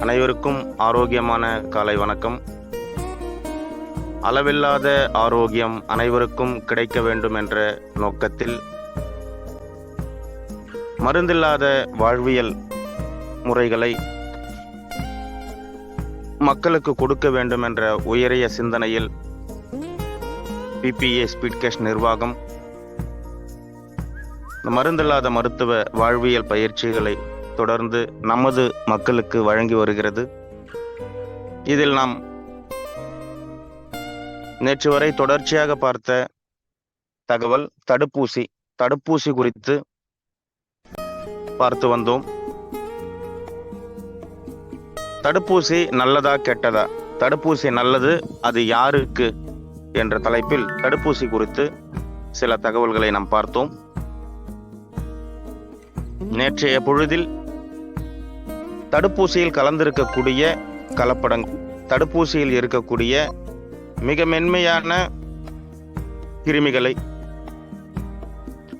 அனைவருக்கும் ஆரோக்கியமான காலை வணக்கம். அளவில்லாத ஆரோக்கியம் அனைவருக்கும் கிடைக்க வேண்டும் என்ற நோக்கத்தில் மருந்தில்லாத வாழ்வியல் முறைகளை மக்களுக்கு கொடுக்க வேண்டும் என்ற உயரிய சிந்தனையில் பிபிஏ ஸ்பீட்கேஷ் நிர்வாகம். மருந்தில்லாத மருத்துவ வாழ்வியல் பயிற்சிகளை தொடர்ந்து நமது மக்களுக்கு வழங்கி வருகிறது. இதில் நாம் நேற்று வரை தொடர்ச்சியாக பார்த்த தகவல் தடுப்பூசி தடுப்பூசி குறித்து பார்த்து வந்தோம். தடுப்பூசி நல்லதா கெட்டதா? தடுப்பூசி நல்லது அது யாருக்கு? என்ற தலைப்பில் தடுப்பூசி குறித்து சில தகவல்களை நாம் பார்த்தோம். நேற்றைய பொழுதில் தடுப்பூசியில் கலந்திருக்கக்கூடிய கலப்படங்கள் தடுப்பூசியில் இருக்கக்கூடிய மிக மென்மையான கிருமிகளை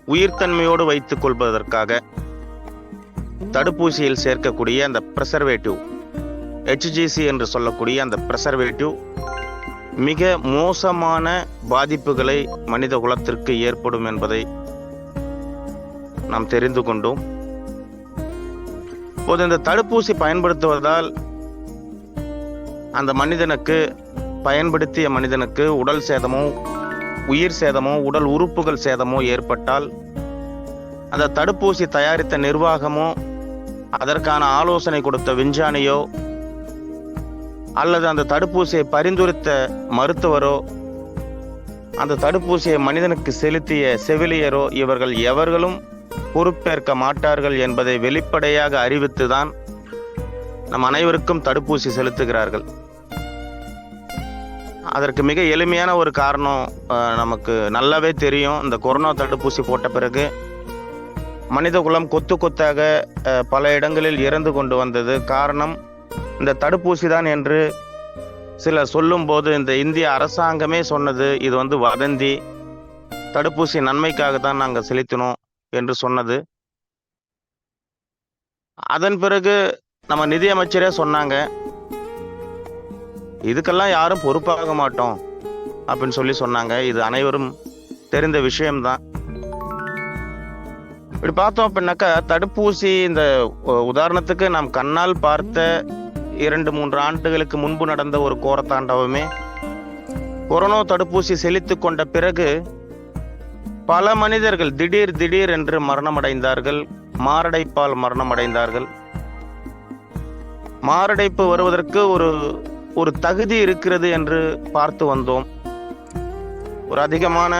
உயிர்த்தன்மையோடு வைத்துக் கொள்வதற்காக தடுப்பூசியில் சேர்க்கக்கூடிய அந்த ப்ரெசர்வேட்டிவ் ஹெச்ஜிசி என்று சொல்லக்கூடிய அந்த ப்ரெசர்வேட்டிவ் மிக மோசமான பாதிப்புகளை மனித குலத்திற்கு ஏற்படும் என்பதை நாம் தெரிந்து கொண்டோம். இப்போது இந்த தடுப்பூசி பயன்படுத்துவதால் அந்த மனிதனுக்கு பயன்படுத்திய மனிதனுக்கு உடல் சேதமோ உயிர் சேதமோ உடல் உறுப்புகள் சேதமோ ஏற்பட்டால் அந்த தடுப்பூசி தயாரித்த நிர்வாகமோ அதற்கான ஆலோசனை கொடுத்த விஞ்ஞானியோ அல்லது அந்த தடுப்பூசியை பரிந்துரைத்த மருத்துவரோ அந்த தடுப்பூசியை மனிதனுக்கு செலுத்திய செவிலியரோ இவர்கள் எவர்களும் பொறுப்பேற்க மாட்டார்கள் என்பதை வெளிப்படையாக அறிவித்துதான் நம் அனைவருக்கும் தடுப்பூசி செலுத்துகிறார்கள். அதற்கு மிக எளிமையான ஒரு காரணம் நமக்கு நல்லாவே தெரியும். இந்த கொரோனா தடுப்பூசி போட்ட பிறகு மனித குலம் கொத்து கொத்தாக பல இடங்களில் இறந்து கொண்டு வந்தது. காரணம் இந்த தடுப்பூசி தான் என்று சிலர் சொல்லும்போது இந்த இந்திய அரசாங்கமே சொன்னது இது வந்து வதந்தி. தடுப்பூசி நன்மைக்காக தான் நாங்கள் செலுத்தினோம். என்று சொன்னது. அதன் பிறகு நம்ம நிதியமைச்சரே சொன்னாங்க இதுக்கெல்லாம் யாரும் பொறுப்பாக மாட்டோம் அப்படின்னு சொல்லி சொன்னாங்க. இது அனைவரும் தெரிந்த விஷயம்தான். இப்படி பார்த்தோம் அப்படின்னாக்கா தடுப்பூசி இந்த உதாரணத்துக்கு நாம் கண்ணால் பார்த்த இரண்டு மூன்று ஆண்டுகளுக்கு முன்பு நடந்த ஒரு கோரத்தாண்டவமே கொரோனா தடுப்பூசி செலுத்தி கொண்ட பிறகு பல மனிதர்கள் திடீர் திடீர் என்று மரணமடைந்தார்கள். மாரடைப்பால் மரணமடைந்தார்கள். மாரடைப்பு வருவதற்கு ஒரு ஒரு தகுதி இருக்கிறது என்று பார்த்து வந்தோம். ஒரு அதிகமான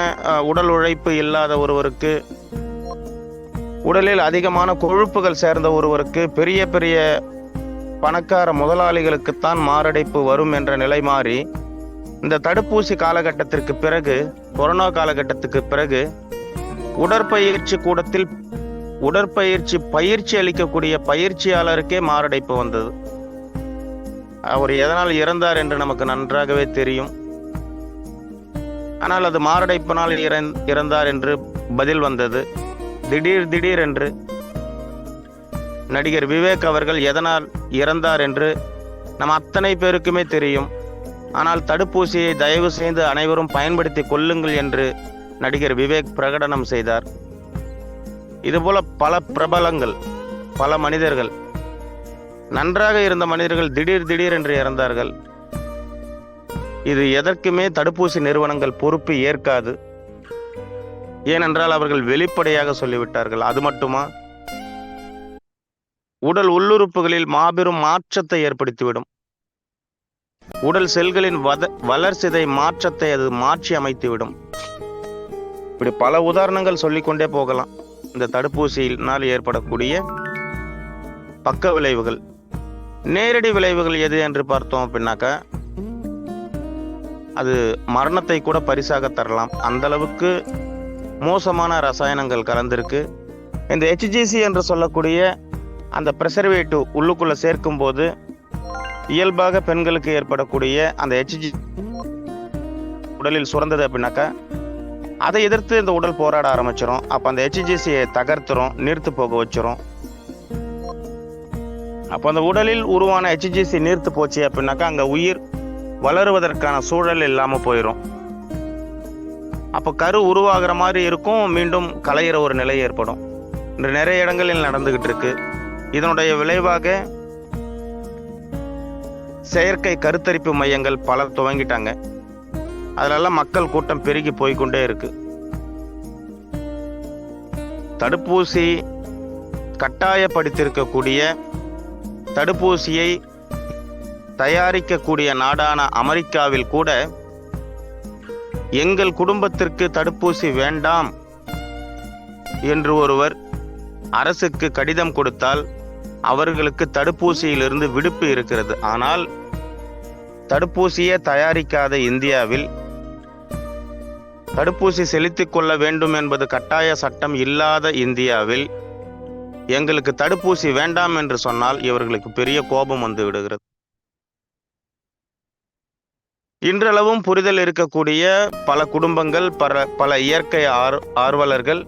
உடல் உழைப்பு இல்லாத ஒருவருக்கு உடலில் அதிகமான கொழுப்புகள் சேர்ந்த ஒருவருக்கு பெரிய பெரிய பணக்கார முதலாளிகளுக்குத்தான் மாரடைப்பு வரும் என்ற நிலை மாறி இந்த தடுப்பூசி காலகட்டத்திற்கு பிறகு கொரோனா காலகட்டத்துக்கு பிறகு உடற்பயிற்சி கூடத்தில் உடற்பயிற்சி பயிற்சி அளிக்கக்கூடிய பயிற்சியாளருக்கே மாரடைப்பு வந்தது. அவர் எதனால் இறந்தார் என்று நமக்கு நன்றாகவே தெரியும். ஆனால் அது மாரடைப்பினால் இறந்- இறந்தார் என்று பதில் வந்தது. திடீர் திடீர் என்று நடிகர் விவேக் அவர்கள் எதனால் இறந்தார் என்று நம் அத்தனை பேருக்குமே தெரியும். ஆனால் தடுப்பூசியை தயவு செய்து அனைவரும் பயன்படுத்தி கொள்ளுங்கள் என்று நடிகர் விவேக் பிரகடனம் செய்தார். இதுபோல பல பிரபலங்கள் பல மனிதர்கள் நன்றாக இருந்த மனிதர்கள் திடீர் திடீர் என்று இறந்தார்கள். இது எதற்குமே தடுப்பூசி நிறுவனங்கள் பொறுப்பு ஏற்காது. ஏனென்றால் அவர்கள் வெளிப்படையாக சொல்லிவிட்டார்கள். அது மட்டுமா? உடல் உள்ளுறுப்புகளில் மாபெரும் மாற்றத்தை ஏற்படுத்திவிடும். உடல் செல்களின் வத வளர்சிதை மாற்றத்தை அது மாற்றி அமைத்துவிடும். இப்படி பல உதாரணங்கள் சொல்லிக்கொண்டே போகலாம். இந்த தடுப்பூசியினால் ஏற்படக்கூடிய பக்க விளைவுகள். நேரடி விளைவுகள் எது என்று பார்த்தோம் அப்படின்னாக்கா அது மரணத்தை கூட பரிசாக தரலாம். அந்த அளவுக்கு மோசமான ரசாயனங்கள் கலந்திருக்கு. இந்த ஹெச்ஜிசி என்று சொல்லக்கூடிய அந்த ப்ரெசர்வேட்டிவ் உள்ளுக்குள்ளே சேர்க்கும் போது இயல்பாக பெண்களுக்கு ஏற்படக்கூடிய அந்த ஹெச்ஜி உடலில் சுரந்தது அப்படின்னாக்கா அதை எதிர்த்து இந்த உடல் போராட ஆரம்பிச்சிடும் அப்போ அந்த ஹெச்ஜிசியை தகர்த்துரும் நீர்த்து போக வச்சிரும். அப்போ அந்த உடலில் உருவான ஹெச்ஜிசி நீர்த்து போச்சு அப்படின்னாக்கா அங்கே உயிர் வளருவதற்கான சூழல் இல்லாமல் போயிடும் அப்போ கரு உருவாகிற மாதிரி இருக்கும் மீண்டும் கலையிற ஒரு நிலை ஏற்படும். இன்று நிறைய இடங்களில் நடந்துகிட்டு இருக்கு. இதனுடைய விளைவாக செயற்கை கருத்தரிப்பு மையங்கள் பல துவங்கிட்டாங்க. அதிலெல்லாம் மக்கள் கூட்டம் பெருகி போய்க்கொண்டே இருக்கு. தடுப்பூசி கட்டாயப்படுத்தியிருக்கக்கூடிய தடுப்பூசியை தயாரிக்கக்கூடிய நாடான அமெரிக்காவில் கூட எங்கள் குடும்பத்திற்கு தடுப்பூசி வேண்டாம் என்று ஒருவர் அரசுக்கு கடிதம் கொடுத்தால் அவர்களுக்கு தடுப்பூசியிலிருந்து விடுப்பு இருக்கிறது. ஆனால் தடுப்பூசியே தயாரிக்காத இந்தியாவில் தடுப்பூசி செலுத்திக் கொள்ள வேண்டும் என்பது கட்டாய சட்டம் இல்லாத இந்தியாவில் எங்களுக்கு தடுப்பூசி வேண்டாம் என்று சொன்னால் இவர்களுக்கு பெரிய கோபம் வந்து விடுகிறது. இன்றளவும் புரிதல் இருக்கக்கூடிய பல குடும்பங்கள் பல பல இயற்கை ஆர் ஆர்வலர்கள்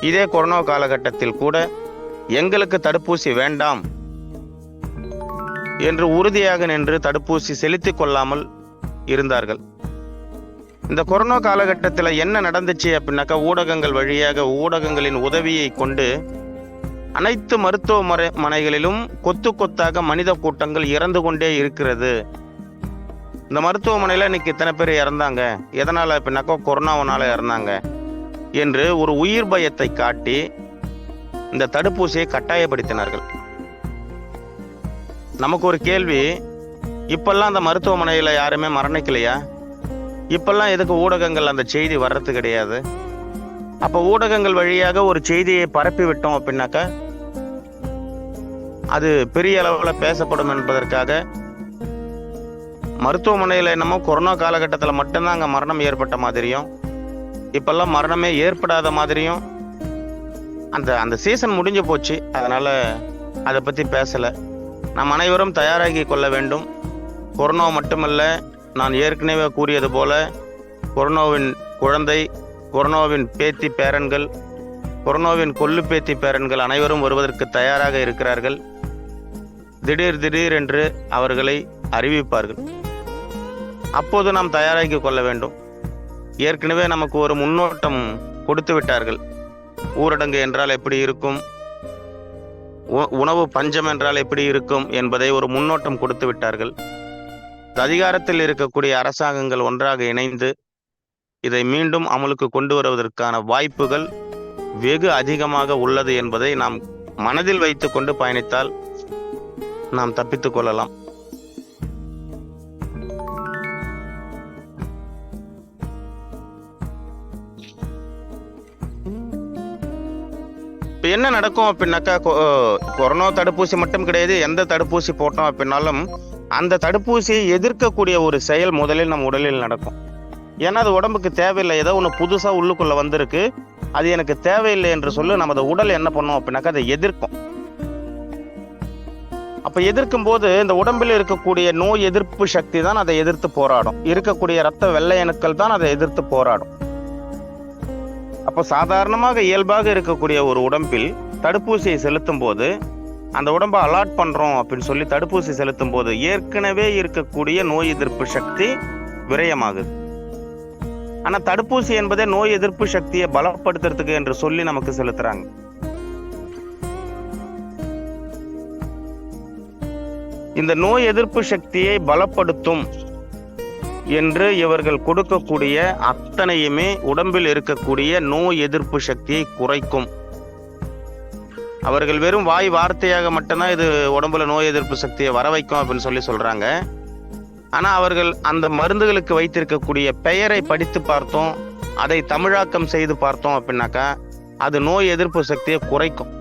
இதே கொரோனா காலகட்டத்தில் கூட எங்களுக்கு தடுப்பூசி வேண்டாம் என்று உறுதியாக நின்று தடுப்பூசி செலுத்திக் கொள்ளாமல் இருந்தார்கள். இந்த கொரோனா காலகட்டத்தில் என்ன நடந்துச்சு அப்படின்னாக்கா ஊடகங்கள் வழியாக ஊடகங்களின் உதவியை கொண்டு அனைத்து மருத்துவமனை மனைகளிலும் கொத்து கொத்தாக மனித கூட்டங்கள் இறந்து கொண்டே இருக்கிறது. இந்த மருத்துவமனையில் இன்னைக்கு இத்தனை பேர் இறந்தாங்க. எதனால் அப்படின்னாக்கா கொரோனாவனால இறந்தாங்க என்று ஒரு உயிர் பயத்தை காட்டி இந்த தடுப்பூசியை கட்டாயப்படுத்தினார்கள். நமக்கு ஒரு கேள்வி இப்பெல்லாம் அந்த மருத்துவமனையில் யாருமே மரணிக்கலையா? இப்பெல்லாம் எதுக்கு ஊடகங்கள் அந்த செய்தி வர்றது கிடையாது? அப்போ ஊடகங்கள் வழியாக ஒரு செய்தியை பரப்பி விட்டோம் அப்படின்னாக்கா அது பெரிய அளவில் பேசப்படும் என்பதற்காக மருத்துவமனையில் என்னமோ கொரோனா காலகட்டத்தில் மட்டும்தான் அங்கே மரணம் ஏற்பட்ட மாதிரியும் இப்பெல்லாம் மரணமே ஏற்படாத மாதிரியும் அந்த அந்த சீசன் முடிஞ்சு போச்சு. அதனால் அதை பற்றி பேசலை. நாம் அனைவரும் தயாராகி கொள்ள வேண்டும். கொரோனா மட்டுமல்ல நான் ஏற்கனவே கூறியது போல கொரோனாவின் குழந்தை கொரோனாவின் பேத்தி பேரன்கள் கொரோனாவின் கொல்லு பேத்தி பேரன்கள் அனைவரும் வருவதற்கு தயாராக இருக்கிறார்கள். திடீர் திடீர் என்று அவர்களை அறிவிப்பார்கள். அப்போது நாம் தயாராகி கொள்ள வேண்டும். ஏற்கனவே நமக்கு ஒரு முன்னோட்டம் கொடுத்து விட்டார்கள். ஊரடங்கு என்றால் எப்படி இருக்கும்? உணவு பஞ்சம் என்றால் எப்படி இருக்கும் என்பதை ஒரு முன்னோட்டம் கொடுத்து விட்டார்கள். அதிகாரத்தில் இருக்கக்கூடிய அரசாங்கங்கள் ஒன்றாக இணைந்து இதை மீண்டும் அமலுக்கு கொண்டு வருவதற்கான வாய்ப்புகள் வெகு அதிகமாக உள்ளது என்பதை நாம் மனதில் வைத்துக்கொண்டு பயணித்தால் நாம் தப்பித்துக் கொள்ளலாம். இப்போ என்ன நடக்கும் அப்படின்னாக்கா கொ- கொரோனா தடுப்பூசி மட்டும் கிடையாது எந்த தடுப்பூசி போட்டோம் அப்படின்னாலும் அந்த தடுப்பூசியை எதிர்க்கக்கூடிய ஒரு செயல் முதலில் நம் உடலில் நடக்கும். ஏன்னா அது உடம்புக்கு தேவையில்லை. ஏதோ ஒன்று புதுசாக உள்ளுக்குள்ளே வந்திருக்கு. அது எனக்கு தேவையில்லை என்று சொல்லி நமது உடல் என்ன பண்ணும் அப்படின்னாக்கா அதை எதிர்க்கும். அப்போ எதிர்க்கும் போது இந்த உடம்பில் இருக்கக்கூடிய நோய் எதிர்ப்பு சக்தி தான் அதை எதிர்த்து போராடும். இருக்கக்கூடிய ரத்த வெள்ளையணுக்கள் தான் அதை எதிர்த்து போராடும். அப்போ சாதாரணமாக இயல்பாக இருக்கக்கூடிய ஒரு உடம்பில் தடுப்பூசியை செலுத்தும் போது அந்த உடம்பை அலாட் பண்ணுறோம் அப்படின்னு சொல்லி தடுப்பூசி செலுத்தும் போது ஏற்கனவே இருக்கக்கூடிய நோய் எதிர்ப்பு சக்தி விரயமாகுது. ஆனால் தடுப்பூசி என்பதே நோய் எதிர்ப்பு சக்தியை பலப்படுத்துறதுக்கு என்று சொல்லி நமக்கு செலுத்துறாங்க. இந்த நோய் எதிர்ப்பு சக்தியை பலப்படுத்தும் என்று இவர்கள் கொடுக்கக்கூடிய அத்தனையுமே உடம்பில் இருக்கக்கூடிய நோய் எதிர்ப்பு சக்தியை குறைக்கும். அவர்கள் வெறும் வாய் வார்த்தையாக மட்டும்தான் இது உடம்புல நோய் எதிர்ப்பு சக்தியை வர வைக்கும் அப்படின்னு சொல்லி சொல்றாங்க. ஆனா அவர்கள் அந்த மருந்துகளுக்கு வைத்திருக்கக்கூடிய பெயரை படித்து பார்த்தோம் அதை தமிழாக்கம் செய்து பார்த்தோம் அப்படின்னாக்கா அது நோய் எதிர்ப்பு சக்தியை குறைக்கும்.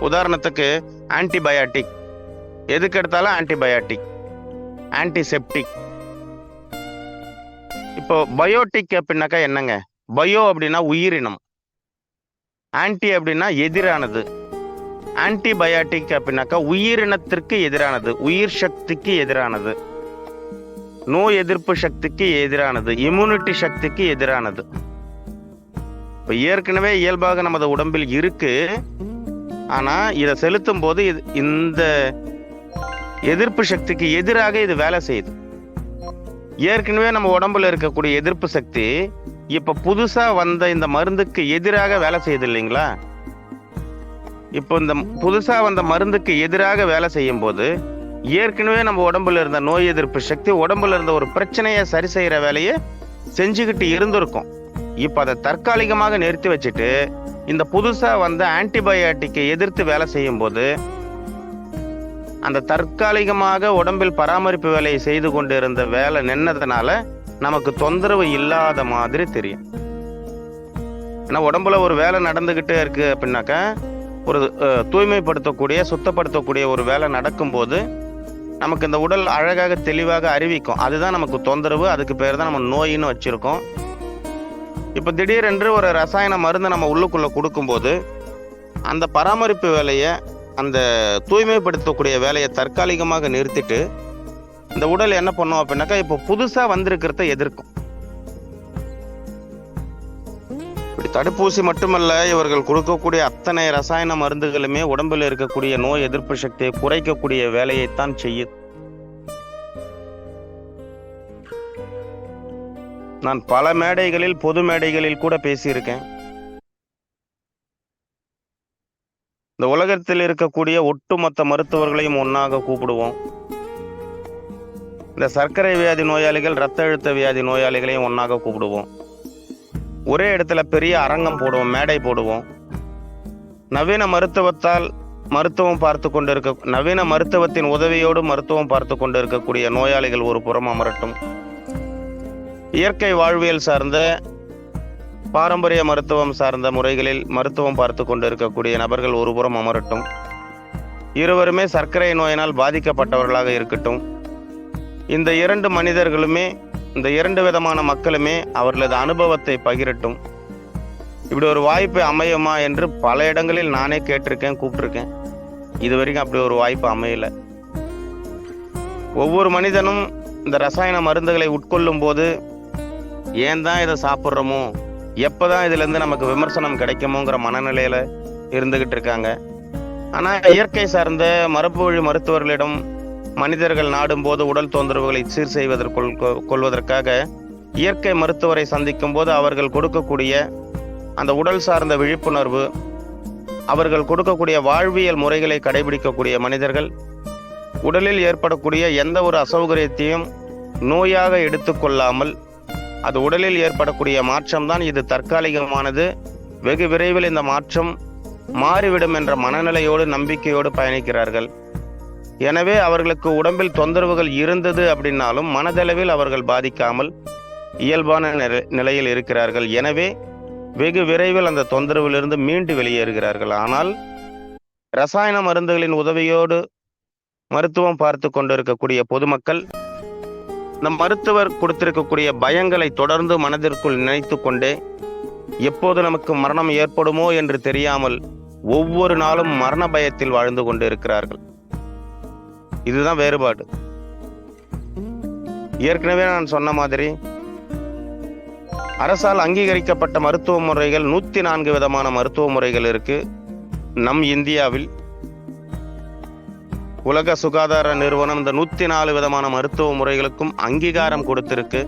உதாரணத்துக்கு ஆன்டிபயாட்டிக் எதுக்கு எடுத்தாலும் ஆன்டிபயாட்டிக் ஆன்டிசெப்டிக் இப்போ பயோட்டிக் அப்படின்னாக்கா என்னங்க? பயோ அப்படின்னா உயிரினம். ஆன்டி அப்படின்னா எதிரானது. ஆன்டிபயாட்டிக் அப்படின்னாக்கா உயிரினத்திற்கு எதிரானது. உயிர் சக்திக்கு எதிரானது. நோய் எதிர்ப்பு சக்திக்கு எதிரானது. இம்யூனிட்டி சக்திக்கு எதிரானது. இப்போ ஏற்கனவே இயல்பாக நமது உடம்பில் இருக்கு. ஆனால் இதை செலுத்தும் போது இது இந்த எதிர்ப்பு சக்திக்கு எதிராக இது வேலை செய்யுது. ஏற்கனவே நம்ம உடம்புல இருக்கக்கூடிய எதிர்ப்பு சக்தி இப்போ புதுசாக வந்த இந்த மருந்துக்கு எதிராக வேலை செய்யுது இல்லைங்களா? இப்போ இந்த புதுசாக வந்த மருந்துக்கு எதிராக வேலை செய்யும் போது ஏற்கனவே நம்ம உடம்புல இருந்த நோய் எதிர்ப்பு சக்தி உடம்புல இருந்த ஒரு பிரச்சனையை சரி செய்கிற வேலையை செஞ்சுக்கிட்டு இருந்திருக்கும். இப்போ அதை தற்காலிகமாக நிறுத்தி வச்சுட்டு இந்த புதுசாக வந்த ஆன்டிபயோட்டிக்கை எதிர்த்து வேலை செய்யும் போது அந்த தற்காலிகமாக உடம்பில் பராமரிப்பு வேலையை செய்து கொண்டு இருந்த வேலை நின்னதுனால நமக்கு தொந்தரவு இல்லாத மாதிரி தெரியும். ஏன்னா உடம்புல ஒரு வேலை நடந்துக்கிட்டே இருக்கு அப்படின்னாக்கா ஒரு தூய்மைப்படுத்தக்கூடிய சுத்தப்படுத்தக்கூடிய ஒரு வேலை நடக்கும்போது நமக்கு இந்த உடல் அழகாக தெளிவாக அறிவிக்கும். அதுதான் நமக்கு தொந்தரவு. அதுக்கு பேர் தான் நம்ம நோயின்னு வச்சுருக்கோம். இப்போ திடீரென்று ஒரு ரசாயன மருந்து நம்ம உள்ளுக்குள்ளே கொடுக்கும்போது அந்த பராமரிப்பு வேலையை அந்த தூய்மைப்படுத்தக்கூடிய வேலையை தற்காலிகமாக நிறுத்திட்டு இந்த உடல் என்ன பண்ணும் அப்படின்னாக்கா இப்போ புதுசா வந்திருக்கிறத எதிர்க்கும். இப்படி தடுப்பூசி மட்டுமல்ல இவர்கள் கொடுக்கக்கூடிய அத்தனை ரசாயன மருந்துகளுமே உடம்பில் இருக்கக்கூடிய நோய் எதிர்ப்பு சக்தியை குறைக்கக்கூடிய வேலையைத்தான் செய்யுது நான் பல மேடைகளில் பொது மேடைகளில் கூட பேசியிருக்கேன். இந்த உலகத்தில் இருக்கக்கூடிய ஒட்டுமொத்த மருத்துவர்களையும் ஒன்றாக கூப்பிடுவோம். இந்த சர்க்கரை வியாதி நோயாளிகள் இரத்த அழுத்த வியாதி நோயாளிகளையும் ஒன்றாக கூப்பிடுவோம். ஒரே இடத்துல பெரிய அரங்கம் போடுவோம் மேடை போடுவோம். நவீன மருத்துவத்தால் மருத்துவம் பார்த்து கொண்டிருக்க நவீன மருத்துவத்தின் உதவியோடு மருத்துவம் பார்த்து கொண்டிருக்கக்கூடிய நோயாளிகள் ஒரு புறம் அமரட்டும் இயற்கை வாழ்வியல் சார்ந்த பாரம்பரிய மருத்துவம் சார்ந்த முறைகளில் மருத்துவம் பார்த்து கொண்டிருக்கக்கூடிய நபர்கள் ஒருபுறம் அமரட்டும். இருவருமே சர்க்கரை நோயினால் பாதிக்கப்பட்டவர்களாக இருக்கட்டும். இந்த இரண்டு மனிதர்களுமே இந்த இரண்டு விதமான மக்களுமே அவர்களது அனுபவத்தை பகிரட்டும். இப்படி ஒரு வாய்ப்பு அமையுமா என்று பல இடங்களில் நானே கேட்டிருக்கேன் கூப்பிட்டுருக்கேன். இது வரைக்கும் அப்படி ஒரு வாய்ப்பு அமையல. ஒவ்வொரு மனிதனும் இந்த ரசாயன மருந்துகளை உட்கொள்ளும் போது ஏன் தான் இதை சாப்பிட்றோமோ? எப்போ தான் இதுலேருந்து நமக்கு விமர்சனம் கிடைக்குமோங்கிற மனநிலையில் இருந்துக்கிட்டு இருக்காங்க. ஆனால் இயற்கை சார்ந்த மரபு வழி மருத்துவர்களிடம் மனிதர்கள் நாடும் போது உடல் தொந்தரவுகளை சீர் செய்வதற்குள் கொ- கொள்வதற்காக இயற்கை மருத்துவரை சந்திக்கும் போது அவர்கள் கொடுக்கக்கூடிய அந்த உடல் சார்ந்த விழிப்புணர்வு அவர்கள் கொடுக்கக்கூடிய வாழ்வியல் முறைகளை கடைபிடிக்கக்கூடிய மனிதர்கள் உடலில் ஏற்படக்கூடிய எந்த ஒரு அசௌகரியத்தையும் நோயாக எடுத்துக்கொள்ளாமல் அது உடலில் ஏற்படக்கூடிய மாற்றம்தான் இது தற்காலிகமானது. வெகு விரைவில் இந்த மாற்றம் மாறிவிடும் என்ற மனநிலையோடு நம்பிக்கையோடு பயணிக்கிறார்கள். எனவே அவர்களுக்கு உடம்பில் தொந்தரவுகள் இருந்தது அப்படின்னாலும் மனதளவில் அவர்கள் பாதிக்காமல் இயல்பான நிலையில் இருக்கிறார்கள். எனவே வெகு விரைவில் அந்த தொந்தரவிலிருந்து மீண்டு வெளியேறுகிறார்கள். ஆனால் ரசாயன மருந்துகளின் உதவியோடு மருத்துவம் பார்த்து கொண்டிருக்கக்கூடிய பொதுமக்கள் நம் மருத்துவர் கொடுத்திருக்கக்கூடிய பயங்களை தொடர்ந்து மனதிற்குள் நினைத்து கொண்டே எப்போது நமக்கு மரணம் ஏற்படுமோ என்று தெரியாமல் ஒவ்வொரு நாளும் மரண பயத்தில் வாழ்ந்து கொண்டு இருக்கிறார்கள் இதுதான் வேறுபாடு. ஏற்கனவே நான் சொன்ன மாதிரி அரசால் அங்கீகரிக்கப்பட்ட மருத்துவ முறைகள் நூற்றி நான்கு விதமான மருத்துவ முறைகள் இருக்கு. நம் இந்தியாவில் உலக சுகாதார நிறுவனம் இந்த நூற்றி நாலு விதமான மருத்துவ முறைகளுக்கும் அங்கீகாரம் கொடுத்திருக்கு.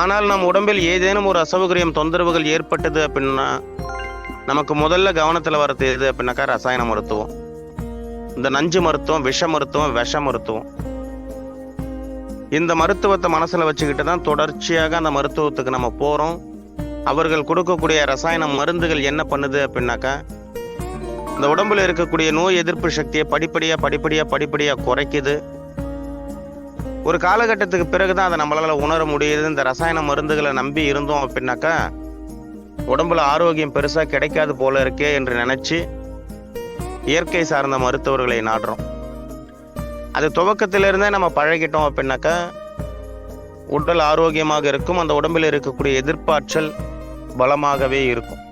ஆனால் நம் உடம்பில் ஏதேனும் ஒரு அசௌகரியம் தொந்தரவுகள் ஏற்பட்டது அப்படின்னா நமக்கு முதல்ல கவனத்தில் வரது எது அப்படின்னாக்கா ரசாயன மருத்துவம். இந்த நஞ்சு மருத்துவம் விஷ மருத்துவம் விஷ மருத்துவம். இந்த மருத்துவத்தை மனசில் வச்சுக்கிட்டு தான் தொடர்ச்சியாக அந்த மருத்துவத்துக்கு நம்ம போகிறோம் அவர்கள் கொடுக்கக்கூடிய ரசாயன மருந்துகள் என்ன பண்ணுது அப்படின்னாக்கா இந்த உடம்புல இருக்கக்கூடிய நோய் எதிர்ப்பு சக்தியை படிப்படியாக படிப்படியாக படிப்படியாக குறைக்குது. ஒரு காலகட்டத்துக்கு பிறகு தான் அதை நம்மளால் உணர முடியுது. இந்த ரசாயன மருந்துகளை நம்பி இருந்தோம் அப்படின்னாக்கா உடம்புல ஆரோக்கியம் பெருசாக கிடைக்காது போல இருக்கே என்று நினச்சி இயற்கை சார்ந்த மருத்துவர்களை நாடுறோம். அது துவக்கத்திலிருந்தே நம்ம பழகிட்டோம் அப்படின்னாக்கா உடல் ஆரோக்கியமாக இருக்கும். அந்த உடம்பில் இருக்கக்கூடிய எதிர்ப்பாற்றல் பலமாகவே இருக்கும்.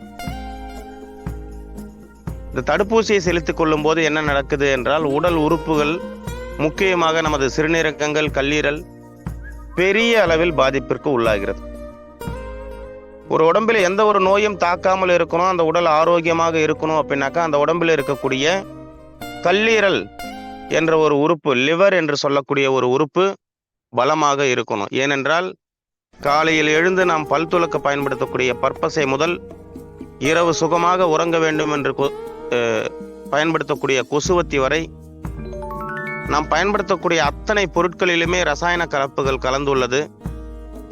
இந்த தடுப்பூசியை செலுத்திக் கொள்ளும் போது என்ன நடக்குது என்றால் உடல் உறுப்புகள் முக்கியமாக நமது சிறுநீரகங்கள் கல்லீரல் பெரிய அளவில் பாதிப்பிற்கு உள்ளாகிறது. ஒரு உடம்பில் எந்த ஒரு நோயும் தாக்காமல் இருக்கணும் அந்த உடல் ஆரோக்கியமாக இருக்கணும் அப்படின்னாக்கா அந்த உடம்பில் இருக்கக்கூடிய கல்லீரல் என்ற ஒரு உறுப்பு லிவர் என்று சொல்லக்கூடிய ஒரு உறுப்பு பலமாக இருக்கணும். ஏனென்றால் காலையில் எழுந்து நாம் பல் துளக்க பயன்படுத்தக்கூடிய பற்பசை முதல் இரவு சுகமாக உறங்க வேண்டும் என்று பயன்படுத்தக்கூடிய கொசுவத்தி வரை நாம் பயன்படுத்தக்கூடிய அத்தனை பொருட்களிலுமே ரசாயன கலப்புகள் கலந்துள்ளது.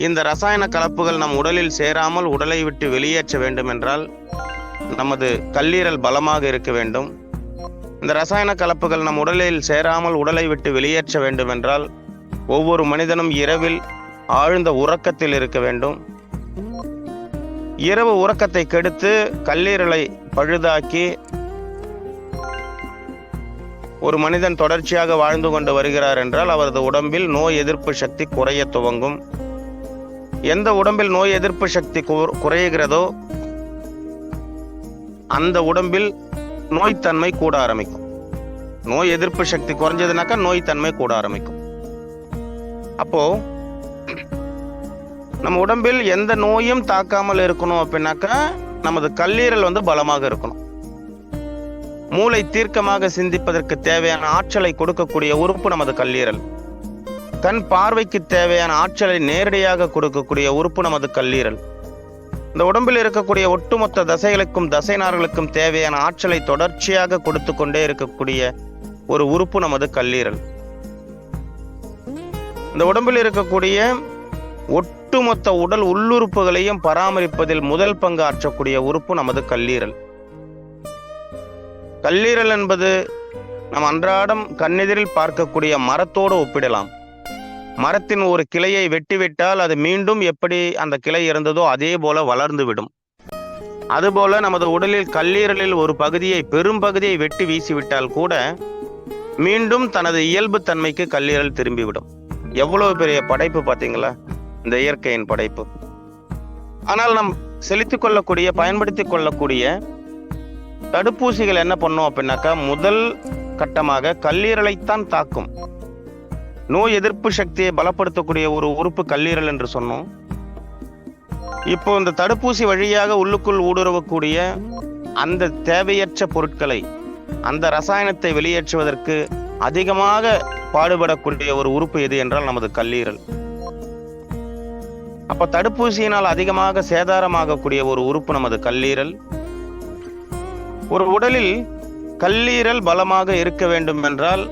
இந்த ரசாயன கலப்புகள் நம் உடலில் சேராமல் உடலை விட்டு வெளியேற்ற வேண்டும் என்றால் நமது கல்லீரல் பலமாக இருக்க வேண்டும். இந்த ரசாயன கலப்புகள் நம் உடலில் சேராமல் உடலை விட்டு வெளியேற்ற வேண்டும் என்றால் ஒவ்வொரு மனிதனும் இரவில் ஆழ்ந்த உறக்கத்தில் இருக்க வேண்டும். இரவு உறக்கத்தை கெடுத்து கல்லீரலை பழுதாக்கி ஒரு மனிதன் தொடர்ச்சியாக வாழ்ந்து கொண்டு வருகிறார் என்றால் அவரது உடம்பில் நோய் எதிர்ப்பு சக்தி குறைய துவங்கும். எந்த உடம்பில் நோய் எதிர்ப்பு சக்தி கு- குறைகிறதோ அந்த உடம்பில் நோய்த்தன்மை கூட ஆரம்பிக்கும். நோய் எதிர்ப்பு சக்தி குறைஞ்சதுனாக்கா நோய்த்தன்மை கூட ஆரம்பிக்கும். அப்போ நம்ம உடம்பில் எந்த நோயும் தாக்காமல் இருக்கணும் அப்படின்னாக்கா நமது கல்லீரல் வந்து பலமாக இருக்கணும். மூளை தீர்க்கமாக சிந்திப்பதற்கு தேவையான ஆற்றலை கொடுக்கக்கூடிய உறுப்பு நமது கல்லீரல். கண் பார்வைக்கு தேவையான ஆற்றலை நேரடியாக கொடுக்கக்கூடிய உறுப்பு நமது கல்லீரல். இந்த உடம்பில் இருக்கக்கூடிய ஒட்டுமொத்த தசைகளுக்கும் தசைநார்களுக்கும் தேவையான ஆற்றலை தொடர்ச்சியாக கொடுத்து கொண்டே இருக்கக்கூடிய ஒரு உறுப்பு நமது கல்லீரல். இந்த உடம்பில் இருக்கக்கூடிய ஒட்டுமொத்த உடல் உள்ளுறுப்புகளையும் பராமரிப்பதில் முதல் பங்கு ஆற்றக்கூடிய உறுப்பு நமது கல்லீரல். கல்லீரல் என்பது நம் அன்றாடம் கண்ணெதிரில் பார்க்கக்கூடிய மரத்தோடு ஒப்பிடலாம். மரத்தின் ஒரு கிளையை வெட்டிவிட்டால் அது மீண்டும் எப்படி அந்த கிளை இருந்ததோ அதே போல வளர்ந்துவிடும். அதுபோல நமது உடலில் கல்லீரலில் ஒரு பகுதியை பெரும் பகுதியை வெட்டி வீசிவிட்டால் கூட மீண்டும் தனது இயல்பு தன்மைக்கு கல்லீரல் திரும்பிவிடும். எவ்வளவு பெரிய படைப்பு பார்த்தீங்களா? இந்த இயற்கையின் படைப்பு. ஆனால் நாம் செலுத்திக் கொள்ளக்கூடிய பயன்படுத்திக் கொள்ளக்கூடிய தடுப்பூசிகள் என்ன பண்ணும் அப்படின்னாக்கா முதல் கட்டமாக கல்லீரலைத்தான் தாக்கும். நோய் எதிர்ப்பு சக்தியை பலப்படுத்தக்கூடிய ஒரு உறுப்பு கல்லீரல் என்று சொன்னோம். இப்போ இந்த தடுப்பூசி வழியாக உள்ளுக்குள் ஊடுருவக்கூடிய அந்த தேவையற்ற பொருட்களை அந்த ரசாயனத்தை வெளியேற்றுவதற்கு அதிகமாக பாடுபடக்கூடிய ஒரு உறுப்பு எது என்றால் நமது கல்லீரல். அப்ப தடுப்பூசியினால் அதிகமாக சேதாரமாகக்கூடிய ஒரு உறுப்பு நமது கல்லீரல். ஒரு உடலில் கல்லீரல் பலமாக இருக்க வேண்டும் என்றால்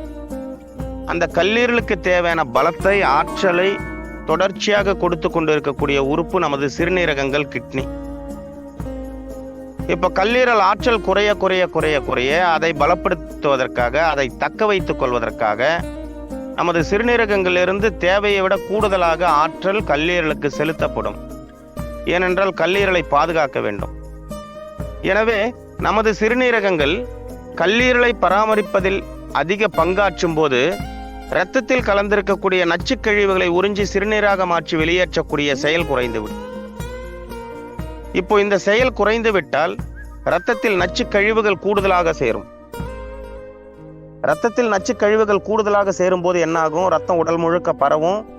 அந்த கல்லீரலுக்கு தேவையான பலத்தை ஆற்றலை தொடர்ச்சியாக கொடுத்து கொண்டு இருக்கக்கூடிய உறுப்பு நமது சிறுநீரகங்கள் கிட்னி. இப்போ கல்லீரல் ஆற்றல் குறைய குறைய குறைய குறைய அதை பலப்படுத்துவதற்காக அதை தக்க வைத்துக் கொள்வதற்காக நமது சிறுநீரகங்களிலிருந்து தேவையை விட கூடுதலாக ஆற்றல் கல்லீரலுக்கு செலுத்தப்படும். ஏனென்றால் கல்லீரலை பாதுகாக்க வேண்டும். எனவே நமது சிறுநீரகங்கள் கல்லீரலை பராமரிப்பதில் அதிக பங்காற்றும் போது இரத்தத்தில் கலந்திருக்கக்கூடிய நச்சுக் கழிவுகளை உறிஞ்சி சிறுநீராக மாற்றி வெளியேற்றக்கூடிய செயல் குறைந்துவிடும். இப்போ இந்த செயல் குறைந்து விட்டால் இரத்தத்தில் நச்சுக் கழிவுகள் கூடுதலாக சேரும். இரத்தத்தில் நச்சுக் கழிவுகள் கூடுதலாக சேரும் போது ரத்தம் உடல் முழுக்க பரவும்.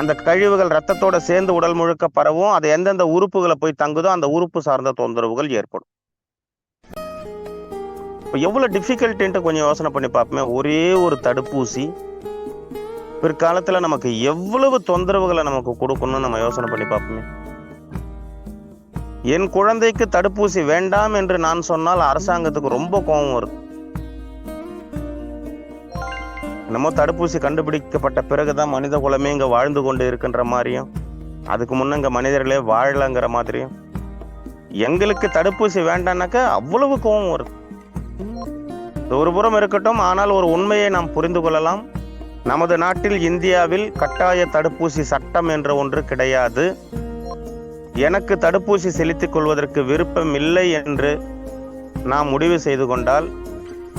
அந்த கழிவுகள் ரத்தத்தோட சேர்ந்து உடல் முழுக்க பரவும். அது எந்தெந்த உறுப்புகளை போய் தங்குதோ அந்த உறுப்பு சார்ந்த தொந்தரவுகள் ஏற்படும். இப்போ எவ்வளோ டிஃபிகல்ட்டுன்ட்டு கொஞ்சம் யோசனை பண்ணி பார்ப்போமே. ஒரே ஒரு தடுப்பூசி. பிற்காலத்தில் நமக்கு எவ்வளவு தொந்தரவுகளை நமக்கு கொடுக்கணும்னு நம்ம யோசனை பண்ணி பார்ப்போமே. என் குழந்தைக்கு தடுப்பூசி வேண்டாம் என்று நான் சொன்னால் அரசாங்கத்துக்கு ரொம்ப கோபம் வருது. என்னமோ தடுப்பூசி கண்டுபிடிக்கப்பட்ட பிறகு தான் மனித குலமே இங்கே வாழ்ந்து கொண்டு இருக்கின்ற மாதிரியும் அதுக்கு முன்ன இங்கே மனிதர்களே வாழலைங்கிற மாதிரியும். எங்களுக்கு தடுப்பூசி வேண்டாம்னாக்கா அவ்வளவு கோபம் வருது. ஒரு புறம் இருக்கட்டும் ஆனால் ஒரு உண்மையை நாம் புரிந்து கொள்ளலாம். நமது நாட்டில் இந்தியாவில் கட்டாய தடுப்பூசி சட்டம் என்ற ஒன்று கிடையாது. எனக்கு தடுப்பூசி செலுத்திக் கொள்வதற்கு விருப்பம் இல்லை என்று நாம் முடிவு செய்து கொண்டால்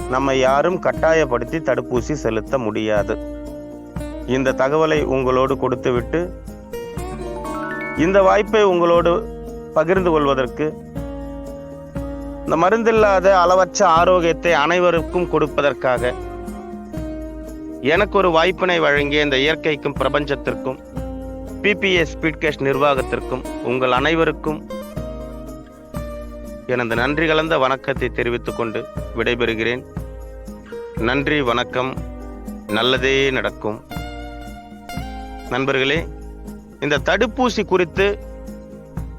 நம்மை யாரும் கட்டாயப்படுத்தி தடுப்பூசி செலுத்த முடியாது. இந்த தகவலை உங்களோடு கொடுத்துவிட்டு இந்த வாய்ப்பை உங்களோடு பகிர்ந்து கொள்வதற்கு இந்த மருந்தில்லாத அளவற்ற ஆரோக்கியத்தை அனைவருக்கும் கொடுப்பதற்காக எனக்கு ஒரு வாய்ப்பினை வழங்கிய இந்த இயற்கைக்கும் பிரபஞ்சத்திற்கும் பிபிஎஸ் கேஷ் நிர்வாகத்திற்கும் உங்கள் அனைவருக்கும் எனது நன்றி கலந்த வணக்கத்தை தெரிவித்துக் கொண்டு விடைபெறுகிறேன். நன்றி வணக்கம். நல்லதே நடக்கும். நண்பர்களே இந்த தடுப்பூசி குறித்து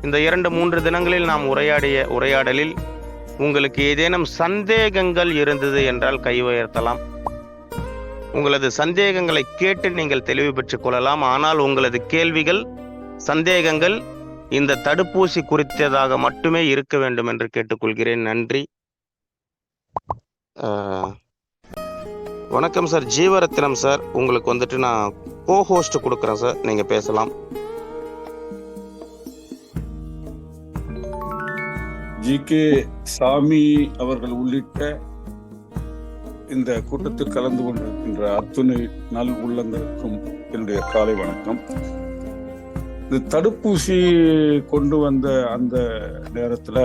இந்த இரண்டு மூன்று தினங்களில் நாம் உரையாடிய உரையாடலில் உங்களுக்கு ஏதேனும் சந்தேகங்கள் இருந்தது என்றால் கை உயர்த்தலாம். உங்களது சந்தேகங்களை கேட்டு நீங்கள் தெளிவு பெற்றுக் கொள்ளலாம். ஆனால் உங்களது கேள்விகள் சந்தேகங்கள் இந்த தடுப்பூசி குறித்ததாக மட்டுமே இருக்க வேண்டும் என்று கேட்டுக்கொள்கிறேன். நன்றி. வணக்கம் சார். ஜீவரத்னம் சார். உங்களுக்கு வந்துட்டு நான் கோ ஹோஸ்ட் கொடுக்குறேன் சார். நீங்க பேசலாம். ஜி கே சாமி அவர்கள் உள்ளிட்ட இந்த கூட்டத்தில் கலந்து கொண்டிருக்கின்ற அத்துணை நல் உள்ளங்களுக்கும் என்னுடைய காலை வணக்கம். இந்த தடுப்பூசி கொண்டு வந்த அந்த நேரத்தில்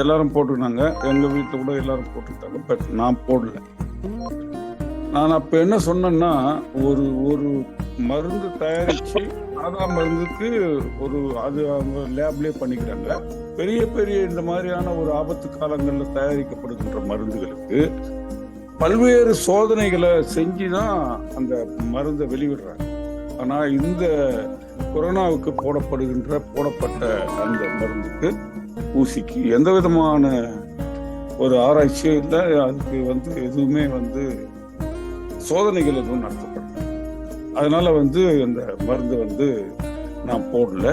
எல்லாரும் போட்டுக்கினாங்க. எங்க வீட்டில் கூட எல்லாரும் போட்டுக்கிட்டாங்க. பட் நான் போடல. நான் அப்ப என்ன சொன்னேன்னா ஒரு ஒரு மருந்து தயாரிச்சு சாதா மருந்துக்கு ஒரு அது அவங்க லேப்லேயே பண்ணிக்கிறாங்க. பெரிய பெரிய இந்த மாதிரியான ஒரு ஆபத்து காலங்களில் தயாரிக்கப்படுகின்ற மருந்துகளுக்கு பல்வேறு சோதனைகளை செஞ்சு தான் அந்த மருந்தை வெளிவிடுறாங்க ஆனால் இந்த கொரோனாவுக்கு போடப்படுகின்ற போடப்பட்ட அந்த மருந்துக்கு ஊசிக்கு எந்த விதமான ஒரு ஆராய்ச்சியும் இல்லை. அதுக்கு வந்து எதுவுமே வந்து சோதனைகள் எதுவும் நடத்தப்படல. அதனால வந்து அந்த மருந்து வந்து நான் போடல.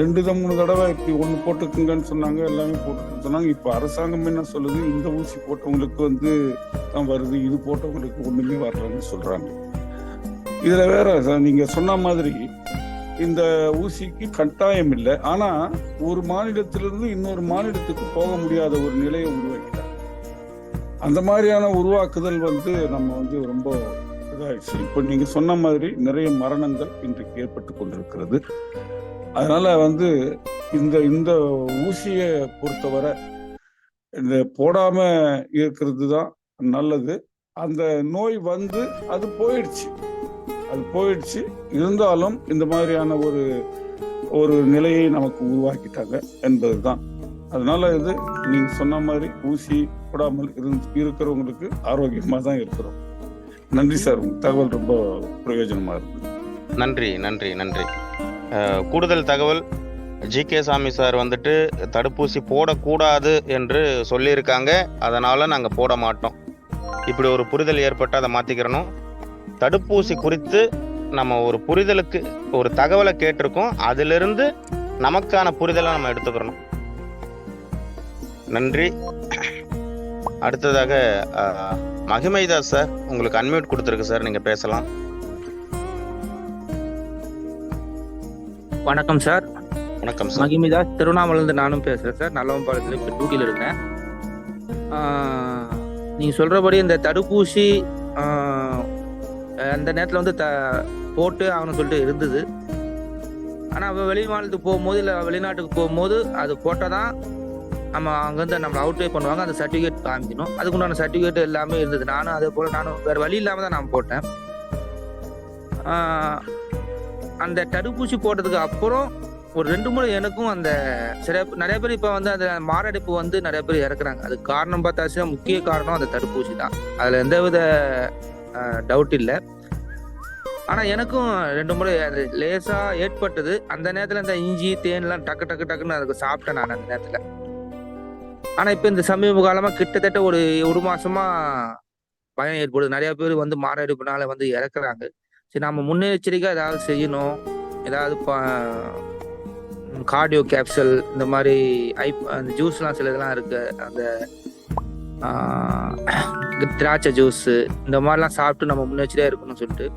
ரெண்டு தான் மூணு தடவை இப்படி ஒன்று போட்டுக்குங்கன்னு சொன்னாங்க எல்லாமே போட்டுக்குன்னு சொன்னாங்க. இப்போ அரசாங்கம் என்ன சொல்லுது? இந்த ஊசி போட்டவங்களுக்கு வந்து தான் வருது இது போட்டவங்களுக்கு ஒன்றுமே வரலன்னு சொல்கிறாங்க இதில் வேற சார் சொன்ன மாதிரி இந்த ஊசிக்கு கட்டாயம் இல்லை. ஆனால் ஒரு மாநிலத்திலிருந்து இன்னொரு மாநிலத்துக்கு போக முடியாத ஒரு நிலையை உருவாக்கிறார் அந்த மாதிரியான உருவாக்குதல் வந்து நம்ம வந்து ரொம்ப இதாயிடுச்சு. இப்போ நீங்கள் சொன்ன மாதிரி நிறைய மரணங்கள் இன்றைக்கு ஏற்பட்டு கொண்டிருக்கிறது. அதனால வந்து இந்த இந்த ஊசியை பொறுத்தவரை இந்த போடாம இருக்கிறது தான் நல்லது. அந்த நோய் வந்து அது போயிடுச்சு. அது போயிடுச்சு. இருந்தாலும் இந்த மாதிரியான ஒரு ஒரு நிலையை நமக்கு உருவாக்கிட்டாங்க என்பதுதான். அதனால இது நீங்க சொன்ன மாதிரி ஊசி போடாமல் இருந்து இருக்கிறவங்களுக்கு ஆரோக்கியமா தான் இருக்கிறோம். நன்றி சார். உங்க தகவல் ரொம்ப பிரயோஜனமா இருக்கு. நன்றி நன்றி நன்றி. கூடுதல் தகவல் ஜி. கே. சாமி சார் வந்துட்டு தடுப்பூசி போடக்கூடாது என்று சொல்லியிருக்காங்க. அதனால நாங்கள் போட மாட்டோம். இப்படி ஒரு புரிதல் ஏற்பட்டு அதை மாற்றிக்கிறணும் தடுப்பூசி குறித்து நம்ம ஒரு புரிதலுக்கு ஒரு தகவலை கேட்டிருக்கோம். அதிலிருந்து நமக்கான புரிதலை நம்ம எடுத்துக்கிறணும் நன்றி. அடுத்ததாக மகிமைதாஸ் சார் உங்களுக்கு அன்மியூட் கொடுத்துருக்கு சார் நீங்கள் பேசலாம். வணக்கம் சார். வணக்கம் சார். மகிமிதாஸ் திருவண்ணாமலேருந்து நானும் பேசுகிறேன் சார். நல்லவம்பாளையத்தில் இப்போ டியூட்டியில் இருக்கேன். ஆஹ், நீங்க சொல்றபடி இந்த தடுப்பூசி அந்த நேரத்தில் வந்து த போட்டு ஆகணும்னு சொல்லிட்டு இருந்தது. ஆனால் அவள் வெளி மாநிலத்துக்கு போகும்போது இல்லை வெளிநாட்டுக்கு போகும்போது அது போட்டால் தான் நம்ம அங்கேருந்து நம்மளை அவுட்வே பண்ணுவாங்க. அந்த சர்டிஃபிகேட் காமிக்கணும். அதுக்குண்டான சர்டிஃபிகேட் எல்லாமே இருந்தது. நானும் அதே போல் நானும் வேறு வழி இல்லாமல் தான் நான் போட்டேன். அந்த தடுப்பூசி போட்டதுக்கு அப்புறம் ஒரு ரெண்டு மூணு எனக்கும் அந்த சில நிறைய பேர் இப்போ வந்து அந்த மாரடைப்பு வந்து நிறைய பேர் இறக்குறாங்க. அதுக்கு காரணம் பார்த்தாச்சுன்னா முக்கிய காரணம் அந்த தடுப்பூசி தான். அதில் எந்தவித டவுட் இல்லை. ஆனால் எனக்கும் ரெண்டு முறை அது லேசாக ஏற்பட்டது. அந்த நேரத்தில் இந்த இஞ்சி தேன்லாம் டக்கு டக்கு டக்குன்னு அதுக்கு சாப்பிட்டேன் நான் அந்த நேரத்தில். ஆனால் இப்போ இந்த சமீப காலமாக கிட்டத்தட்ட ஒரு ஒரு மாசமா பயம் ஏற்படுது. நிறைய பேர் வந்து மாரடைப்புனால வந்து இறக்குறாங்க. சரி நம்ம முன்னெச்சரிக்கை ஏதாவது செய்யணும். ஏதாவது கார்டியோ கேப்சல் இந்த மாதிரி ஐ அந்த ஜூஸ்லாம் சில இதெல்லாம் இருக்கு. அந்த திராட்சை ஜூஸ் இந்த மாதிரிலாம் சாப்பிட்டு நம்ம முன்னெச்சரிக்கையாக இருக்கணும்னு சொல்லிட்டு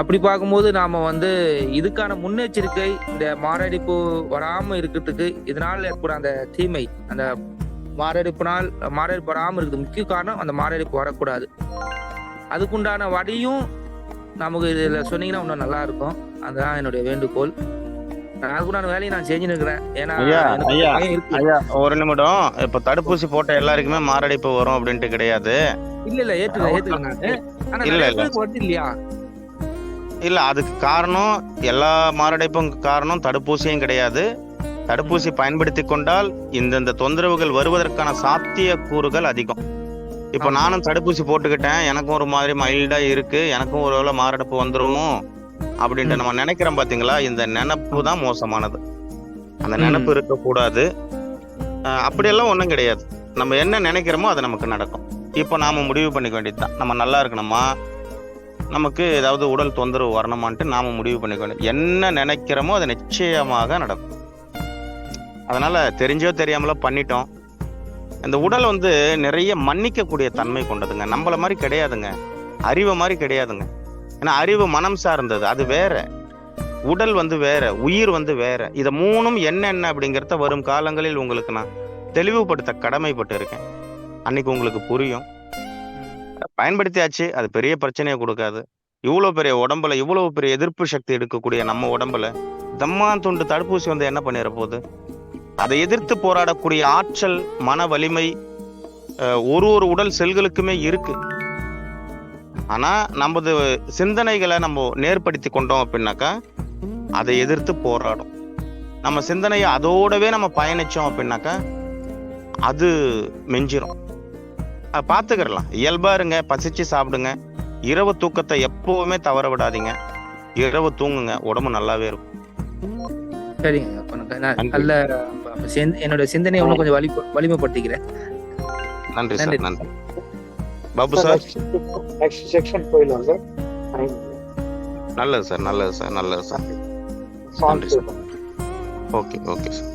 அப்படி பார்க்கும்போது நாம வந்து இதுக்கான முன்னெச்சரிக்கை இந்த மாரடைப்பு வராம இருக்கிறதுக்கு இதனால் ஏற்படும் அந்த தீமை அந்த மாரடைப்புனால் மாரடைப்பு வராமல் இருக்குது முக்கிய காரணம் அந்த மாரடைப்பு வரக்கூடாது. அதுக்குண்டான வழியும் நமக்கு இதுல சொன்னீங்கன்னா இன்னும் நல்லா இருக்கும். அதுதான் என்னுடைய வேண்டுகோள். அதுக்குண்டான வேலையை நான் செஞ்சுன்னு இருக்கிறேன் ஏன்னா ஒரு நிமிடம். இப்ப தடுப்பூசி போட்ட எல்லாருக்குமே மாரடைப்பு வரும் அப்படின்ட்டு கிடையாது. இல்ல இல்ல நானு ஆனா இல்ல, இல்ல. வருது இல்லையா? இல்ல அதுக்கு காரணம் எல்லா மாரடைப்பும் காரணம் தடுப்பூசியும் கிடையாது. தடுப்பூசி பயன்படுத்தி கொண்டால் இந்தந்த தொந்தரவுகள் வருவதற்கான சாத்திய கூறுகள் அதிகம். இப்போ. நானும் தடுப்பூசி போட்டுக்கிட்டேன் எனக்கும் ஒரு மாதிரி மைல்டா இருக்கு எனக்கும் ஒரு வேளை மாரடைப்பு வந்துருமோ அப்படின்ட்டு. நம்ம நினைக்கிறோம் பாத்தீங்களா? இந்த நினைப்பு தான் மோசமானது. அந்த. நினைப்பு இருக்கக்கூடாது. அப்படியெல்லாம் ஒன்றும் கிடையாது. நம்ம என்ன நினைக்கிறோமோ அது நமக்கு நடக்கும். இப்போ நாம் முடிவு பண்ணிக்க வேண்டியது தான் நம்ம நல்லா இருக்கணுமா? நமக்கு ஏதாவது உடல் தொந்தரவு வரணுமான்ட்டு நாம முடிவு பண்ணிக்க வேண்டியது. என்ன நினைக்கிறோமோ அது நிச்சயமாக நடக்கும். அதனால் தெரிஞ்சோ தெரியாமலோ பண்ணிட்டோம். இந்த உடல் வந்து நிறைய மன்னிக்கக்கூடிய தன்மை கொண்டதுங்க. நம்மளை மாதிரி கிடையாதுங்க. அறிவு மாதிரி கிடையாதுங்க. ஏன்னா அறிவு மனம் சார்ந்தது. அது வேற. உடல் வந்து வேற. உயிர் வந்து வேற. இதை மூணும் என்னென்ன அப்படிங்கிறத வரும் காலங்களில் உங்களுக்கு நான் தெளிவுபடுத்த கடமைப்பட்டு இருக்கேன் அன்னைக்கு உங்களுக்கு புரியும். பயன்படுத்தியாச்சு அது பெரிய பிரச்சனையை கொடுக்காது. இவ்வளவு பெரிய உடம்புல இவ்வளவு பெரிய எதிர்ப்பு சக்தி இருக்கக்கூடிய நம்ம உடம்புல தம்மா துண்டு தடுப்பூசி வந்து என்ன பண்ணிட போகுது? அதை எதிர்த்து போராடக்கூடிய ஆற்றல் மன வலிமை ஒரு ஒரு உடல் செல்களுக்குமே இருக்கு. ஆனா நமது சிந்தனைகளை நம்ம நேர்படுத்தி கொண்டோம் அப்படின்னாக்கா அதை எதிர்த்து போராடும். நம்ம சிந்தனையை அதோடவே நம்ம பயணிச்சோம் அப்படின்னாக்கா அது மெஞ்சிரும். பார்த்துக்கிடலாம். இயல்பா இருங்க பசிச்சு சாப்பிடுங்க. இரவு தூக்கத்தை எப்பவுமே தவற விடாதீங்க. இரவு தூங்குங்க உடம்பு நல்லாவே இருக்கும். சரிங்க. நல்ல என்னோட சிந்தனையை இன்னும் கொஞ்சம் வலி வலிமைப்படுத்திக்கிறேன். நன்றி நன்றி. சார் நன்றி பாபு சார்? நெக்ஸ்ட் செக்ஷன் போயிடலாம் சார். நல்லது சார் நல்லது சார் நல்லது சார். நன்றி சார். Okay okay sir.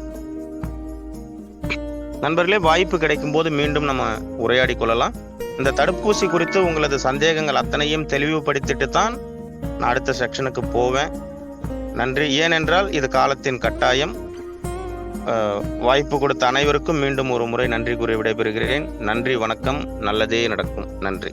நண்பர்களே வாய்ப்பு கிடைக்கும் போது மீண்டும் நம்ம உரையாடி கொள்ளலாம். இந்த தடுப்பூசி குறித்து உங்களது சந்தேகங்கள் அத்தனையும் தெளிவுபடுத்திட்டு தான் நான் அடுத்த செக்ஷனுக்கு போவேன். நன்றி. ஏனென்றால் இது காலத்தின் கட்டாயம். வாய்ப்பு கொடுத்த அனைவருக்கும் மீண்டும் ஒரு முறை நன்றி கூறி விடைபெறுகிறேன். நன்றி வணக்கம். நல்லதே நடக்கும். நன்றி.